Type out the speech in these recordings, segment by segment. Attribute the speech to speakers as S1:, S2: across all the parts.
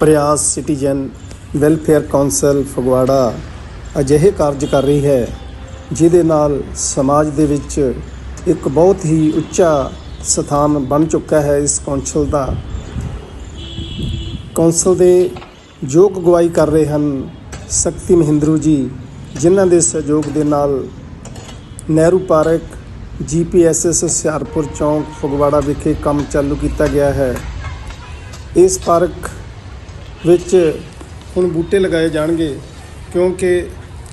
S1: Prayas citizen welfare council Phagwara ਅਜਿਹੇ ਕਾਰਜ ਕਰ ਰਹੀ ਹੈ, ਜਿਹਦੇ ਨਾਲ ਸਮਾਜ ਦੇ ਵਿੱਚ ਇੱਕ ਬਹੁਤ ਹੀ ਉੱਚਾ ਸਥਾਨ ਬਣ ਚੁੱਕਾ ਹੈ ਇਸ ਕੌਂਸਲ ਦਾ। ਕੌਂਸਲ ਦੇ ਯੋਗ ਅਗਵਾਈ ਕਰ ਰਹੇ ਹਨ ਸ਼ਕਤੀ ਮਹਿੰਦਰੂ ਜੀ, ਜਿਨ੍ਹਾਂ ਦੇ ਸਹਿਯੋਗ ਦੇ ਨਾਲ ਨਹਿਰੂ ਪਾਰਕ, ਜੀਪੀਐਸਐਸ ਹੁਸ਼ਿਆਰਪੁਰ ਚੌਂਕ ਫਗਵਾੜਾ ਵਿਖੇ ਕੰਮ ਚਾਲੂ ਕੀਤਾ ਗਿਆ ਹੈ। ਇਸ ਪਾਰਕ ਵਿੱਚ ਹੁਣ ਬੂਟੇ ਲਗਾਏ ਜਾਣਗੇ, ਕਿਉਂਕਿ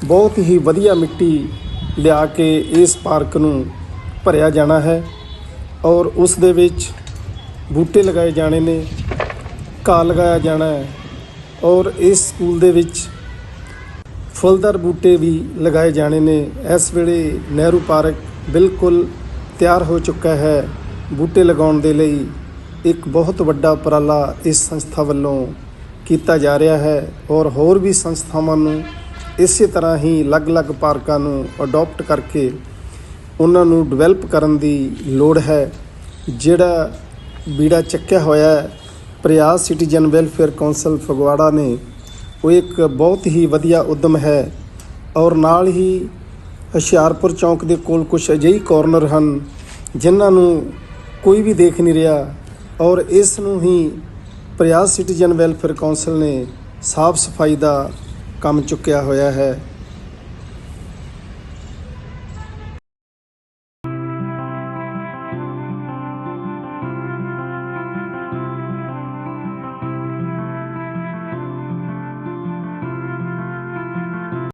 S1: ਬਹੁਤ ਹੀ ਵਧੀਆ ਮਿੱਟੀ ਲਿਆ ਕੇ ਇਸ ਪਾਰਕ ਨੂੰ ਭਰਿਆ ਜਾਣਾ ਹੈ ਔਰ ਉਸ ਦੇ ਵਿੱਚ ਬੂਟੇ ਲਗਾਏ ਜਾਣੇ ਨੇ, ਘਾਹ ਲਗਾਇਆ ਜਾਣਾ ਹੈ ਔਰ ਇਸ ਸਕੂਲ ਦੇ ਵਿੱਚ ਫੁੱਲਦਾਰ ਬੂਟੇ ਵੀ ਲਗਾਏ ਜਾਣੇ ਨੇ। ਇਸ ਵੇਲੇ ਨਹਿਰੂ ਪਾਰਕ ਬਿਲਕੁਲ ਤਿਆਰ ਹੋ ਚੁੱਕਾ ਹੈ। ਬੂਟੇ ਲਗਾਉਣ ਦੇ ਲਈ ਇੱਕ ਬਹੁਤ ਵੱਡਾ ਉਪਰਾਲਾ ਇਸ ਸੰਸਥਾ ਵੱਲੋਂ ਕੀਤਾ ਜਾ ਰਿਹਾ ਹੈ ਔਰ ਹੋਰ ਵੀ ਸੰਸਥਾਵਾਂ ਨੂੰ ਇਸੇ ਤਰ੍ਹਾਂ ਹੀ ਅਲੱਗ-ਅਲੱਗ ਪਾਰਕਾਂ ਨੂੰ ਅਡਾਪਟ ਕਰਕੇ ਉਹਨਾਂ ਨੂੰ ਡਿਵੈਲਪ ਕਰਨ ਦੀ ਲੋੜ ਹੈ, ਜਿਹੜਾ ਬੀੜਾ ਚੱਕਿਆ ਹੋਇਆ ਹੈ। Prayas citizen welfare council Phagwara ਨੇ, ਉਹ ਇੱਕ ਬਹੁਤ ਹੀ ਵਧੀਆ ਉਦਮ ਹੈ ਔਰ ਨਾਲ ਹੀ ਹੁਸ਼ਿਆਰਪੁਰ ਚੌਂਕ ਦੇ ਕੋਲ ਕੁਝ ਅਜਿਹੀ ਕਾਰਨਰ ਹਨ, ਜਿਨ੍ਹਾਂ ਨੂੰ ਕੋਈ ਵੀ ਦੇਖ ਨਹੀਂ ਰਿਹਾ ਔਰ ਇਸ ਨੂੰ ਹੀ ਪ੍ਰਯਾਸ ਸਿਟੀਜ਼ਨ ਵੈਲਫੇਅਰ ਕਾਉਂਸਲ ਨੇ ਸਾਫ਼ ਸਫ਼ਾਈ ਦਾ ਕੰਮ ਚੁੱਕਿਆ ਹੋਇਆ ਹੈ